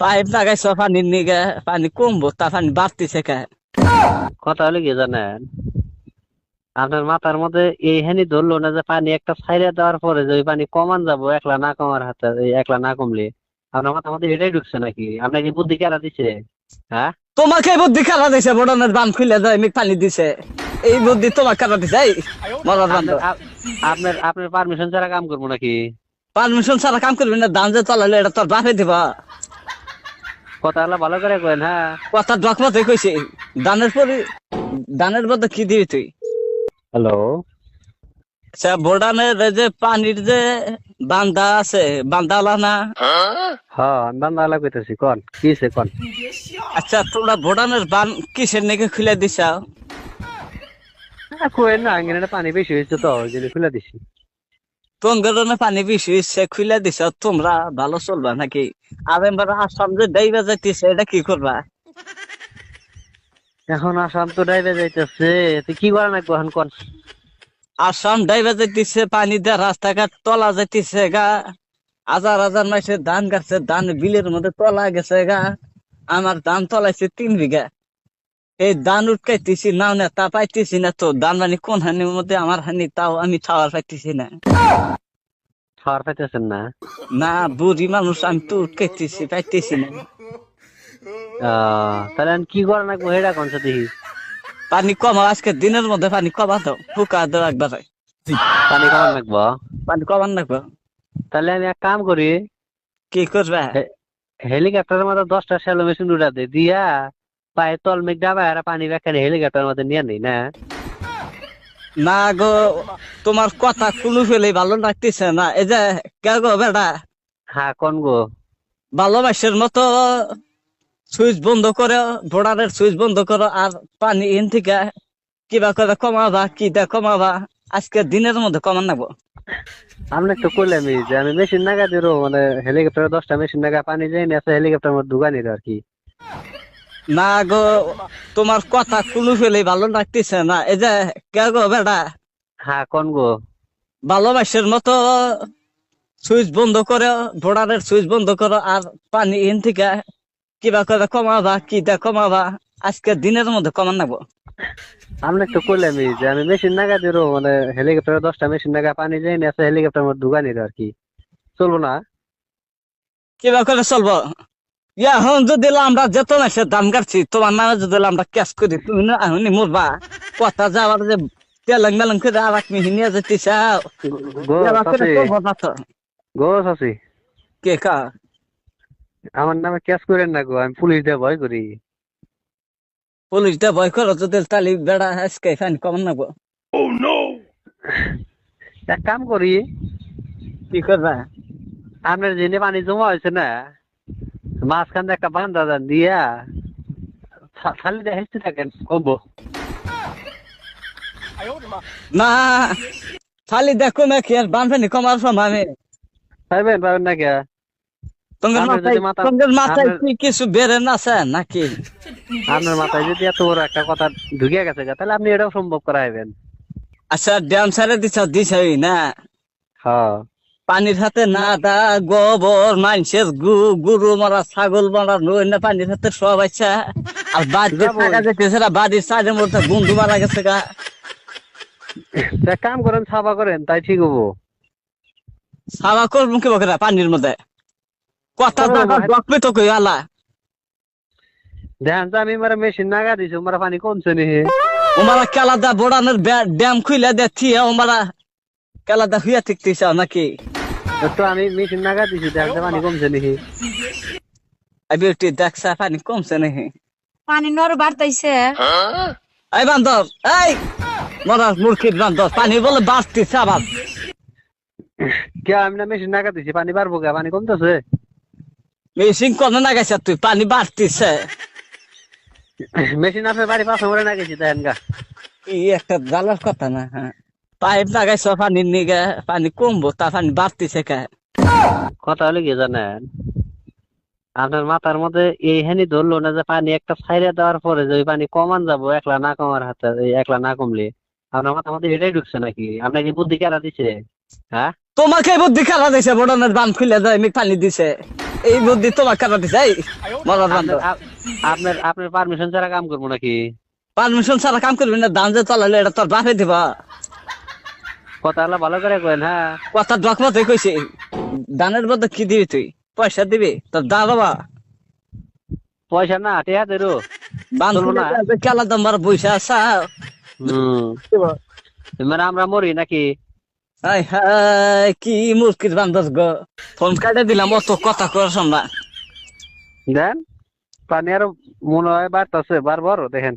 Pipe লাগাইছ পানির নিগে পানি কমবো তা পানি বাড়তিছে কে? কথা হলো কি জানেন? আপনার মাথার মধ্যে এই হেনি ধরলো না যে পানি একটা ছাইরে দেওয়ার পরে যে পানি কমান যাব একলা না কমার হাতে একলা না কমলে আপনার মাথার মধ্যে এটাই ঢুকছে নাকি? আপনার কি বুদ্ধি কেরা দিছে? হ্যাঁ? তোমাকে বুদ্ধি খেলা দিছে বড়নের বান খুলে দেয় পানি দিছে। এই বুদ্ধি তোমার খেলা দিছে এই মরার আপনার আপনার আপনার পারমিশন ছাড়া কাম করব নাকি? পারমিশন ছাড়া কাম করবি না দান যে চলালে এটা তোর বাপে দিবা। কথা হলো ভালো করে কেন হ্যাঁ। কথা ডকমতে কইছে। দানের পরে দানের বদলে কি দিবি তুই? হ্যালো। আচ্ছা বোর্ডানের যে পানির যে বান্দা আছে বান্দালা না? হ্যাঁ আমি বান্দা কইতেছি কন। কিছে কন? আচ্ছা তোমরা বোর্ডানের বান কিসের নাকি খুলে দিছাও? কই না আঙ্গিনে পানি বেশি হয়েছে তো ওই জন্য খুলে দিছি। তোমরা পানি বেশি সে খুলে দিছ তোমরা ভালো চলবা নাকি? আর এবার আসাম যে ডাইবা যাইতেছে এটা কি করবা? এখন আসাম তো ডাইবে যাইতেছে তুই কি করা নাকবো এখন কন? আসাম ডাইবা যাইতেছে পানি দিয়ে রাস্তাঘাট তলা যাইতেছে গা। হাজার হাজার মাসে ধান গাছে ধান বিলের মধ্যে তলা গেছে গা। আমার ধান তলাইছে তিন বিঘা। এই দান উটকাইতেছি না না তা পাইতেছি না তো। দান মানে কোন হানির মধ্যে আমার হানি তাও আমি খাওয়ার পাইতেছি না। খাওয়ার পাইতেছেন না? না বুড়ি মানুষ আমি তো উটকাইতেছি পাইতেছি না। তাহলে কি করা নাকবো হেডা কোন সাথে পানি কমাও আজকে দিনের মধ্যে পানি কমা দাও ফুকা দাও একবার। পানি কমান নাকবো পানি কমান রাখব তাহলে আমি এক কাম করি কি করবে? হেলিকপ্টারের মধ্যে দশটা শ্যালো মেশিন উড়া দে দিয়া পায়ে তল মেঘ ডাবা পানি বেখানে হেলিকপ্টারের মধ্যে নিয়ে নেই না। না গো তোমার কথা কোনো ফেলে ভালো লাগতেছে না। এই যে কে গো বেটা? হ্যাঁ কোন গো? ভালোবাসার মতো সুইচ বন্ধ করে বোর্ডারের সুইচ বন্ধ করো আর পানি ইন থেকে কিবা করে কমাবা কি দা কমাবা আজকে দিনের মধ্যে কমান নাগবো আপনি তো করলামই যে আমি মেশিন নাগা দিরো মানে হেলিকপ্টারে দশটা মেশিন নাগা পানি যাই না আছে হেলিকপ্টারের মধ্যে ঢুকা নিল আর কি। না গো তোমার কথা কোনো ফেলে ভালো লাগতেছে না। এই যে কে গো বেটা? হ্যাঁ কোন গো? ভালোবাসার মতো সুইচ বন্ধ করে বোর্ডারের সুইচ বন্ধ করো আর পানি ইন থেকে কিবা করে কমাবা কি দা কমাবা আজকে দিনের মধ্যে কমান নাগবো আপনি তো করলামই যে আমি মেশিন নাগা দিরো মানে হেলিকপ্টারে দশটা মেশিন নাগা পানি যাই না আছে হেলিকপ্টারের মধ্যে ঢুকা নিল আর কি। চলবো না? কিবা করে চলবো। ইয়া হন যদি আমরা যেত না সে দাম কাটছি। তোমার নামে যদি আমরা ক্যাশ করি তুমি না এখনই মরবা। কথা যাওয়ার যে তেলাং মেলাং করে আর এক মিহি নিয়ে যেতে চাও গো এবার করে চাচি। করব না তো। গো চাচি। কে কা? আমার নামে ক্যাশ করেন না গো আমি পুলিশ দিয়ে ভয় করি। পুলিশ দে ভয় করো যদি তালি বেড়া আজকে ফাইন কমান নাগবো এক কাম করি। কি করবা? আপনার জেনে পানি জমা হয়েছে না? মাঝখান একটা বান্ধা দেন দিয়া খালি হেসতে থাকেন কমবো। না খালি দেখো না কি আর বানফানি কমার সময় আমি। পাইবেন পাবেন না কে তোমার মাথায় মাথা- তোমার মাথায় কি কিছু বেড়ে না আছে নাকি? আপনার মাথায় যদি এত বড় একটা কথা ঢুকে গেছে তাহলে আপনি এটাও সম্ভব করাইবেন। আচ্ছা ড্যাম সারে দিছ দিছ না। হ্যাঁ। পানির হাতে না দা গোবর মানুষের গু গরু মারা ছাগল মারা নই না পানির হাতে সব আচ্ছা আর বাড়িতে। থাকা যেতেছে না বাড়ির সাইডের মধ্যে বন্ধু মারা গেছে গা। কাম করেন সাফা করেন তাই ঠিক হব। সাবা করব কি বকরা পানির মধ্যে? কথা ডকবে তো কই আলা। তো আমি মারা মেশিন নাগা দিছি মারা পানি কমছে নি। ওমারা কেলা দা বোড়ানোর ড্যাম খুইলা দে থিয়া ওমারা কেলা দা হুইয়া ঠিকতেছ নাকি? তো আমি মেশিন নাগা দিছি পানি কমছে নি আমি একটু দেখছা পানি কমছে নাকি। পানি নর বাড়তাইছে এই বান্ধব এই মরা মূর্খির বান্ধব পানি বলে বাড়তিছে আবার কে আমি না মেশিন নাগা দিছি পানি পারব কে পানি কমতেছে। মেশিন কোন না গেছে তুই পানি বাড়তিছে মেশিন আপনার বাড়ি পাশে মরে না গেছি দেখেন গা কি একটা জ্বালার কথা না হ্যাঁ পাইপ লাগাইছ পানির নিগে পানি কমবো তা পানি বাড়তিছে কে কথা হলো কি জানেন? আপনার মাথার মধ্যে এই হেনি ধরলো না যে পানি একটা ছাইরে দেওয়ার পরে যে পানি কমান যাব একলা না কমার হাতে একলা না কমলে। আপনার মাথার মধ্যে এটাই ঢুকছে নাকি? আপনার কি বুদ্ধি কেরা দিছে? হ্যাঁ? তোমাকে বুদ্ধি খেলা দিছে বড়নের বান খুলে আমি পানি দিছে। এই বুদ্ধি তোমার কাটা দিছে এই মরার বান্ধব আপনার আপনার পারমিশন ছাড়া কাম করব নাকি? পারমিশন ছাড়া কাম করবি না দান যে তলালে এটা তোর বাপে দিবা। কথা হলো ভালো করে কইন হ্যাঁ। কথা ডকমতে কইছে দানের বদলে কি দিবি তুই? পয়সা দিবি? তোর দা বাবা? পয়সা না টিয়া দেরো দম্বার বইসা আসা হম। মানে আমরা মরি নাকি? হাই হাই কি মুরকির বান্ধব গো। ফোন কাটে দিলাম অত কথা করার না। দেন পানি আর মনে হয় বাড়তেছে বারবার দেখেন।